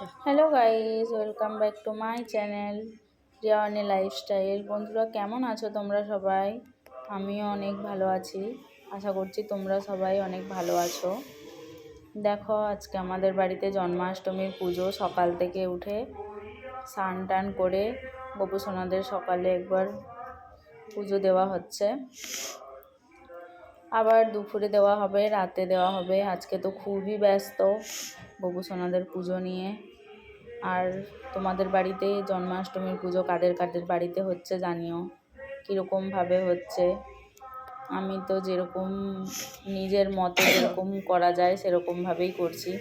Hello guys, welcome back to my channel Riyani lifestyle. বন্ধুরা, কেমন আছো তোমরা সবাই? আমিও অনেক ভালো আছি। আশা করছি তোমরা সবাই অনেক ভালো আছো। দেখো, আজকে আমাদের বাড়িতে জন্মাষ্টমীর পুজো। সকাল থেকে উঠে স্নান টান করে গোপু সোনাদের সকালে একবার পুজো দেওয়া হচ্ছে। আবার দুপুরে দেওয়া হবে, রাতে দেওয়া হবে। আজকে তো খুবই ব্যস্ত ববু সোনাদের পুজো নিয়ে। আর তোমাদের বাড়িতে জন্মাষ্টমীর পুজো কাদের কাদের বাড়িতে হচ্ছে জানিও? কীরকমভাবে হচ্ছে? আমি তো যেরকম নিজের মতে যেরকম করা যায় সেরকমভাবেই করছি।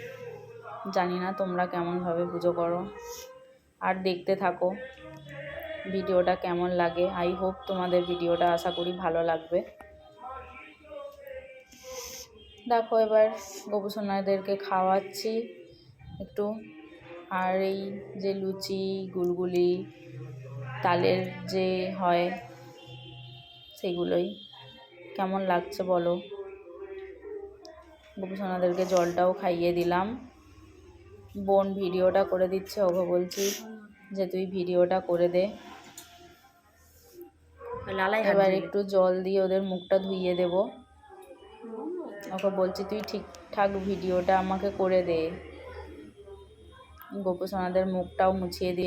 জানি না তোমরা কেমনভাবে পুজো করো। আর দেখতে থাকো ভিডিওটা কেমন লাগে। আই হোপ তোমাদের ভিডিওটা আশা করি ভালো লাগবে। দেখো এবার গোপুসোনাদেরকে খাওয়াচ্ছি একটু। আর এই যে লুচি গুলগুলি তালের যে হয় সেগুলোই। কেমন লাগছে বলো? গোপুসোনাদেরকে জলটাও খাইয়ে দিলাম। বোন ভিডিওটা করে দিচ্ছে ওকে বলছি যে তুই ভিডিওটা করে দে। লালাই এবার একটু জল দিয়ে ওদের মুখটা ধুইয়ে দেব। ওকে বলছি তুই ঠিকঠাক ভিডিওটা আমাকে করে দে। গোপু সোনাদের মুখটাও মুছিয়ে দিয়ে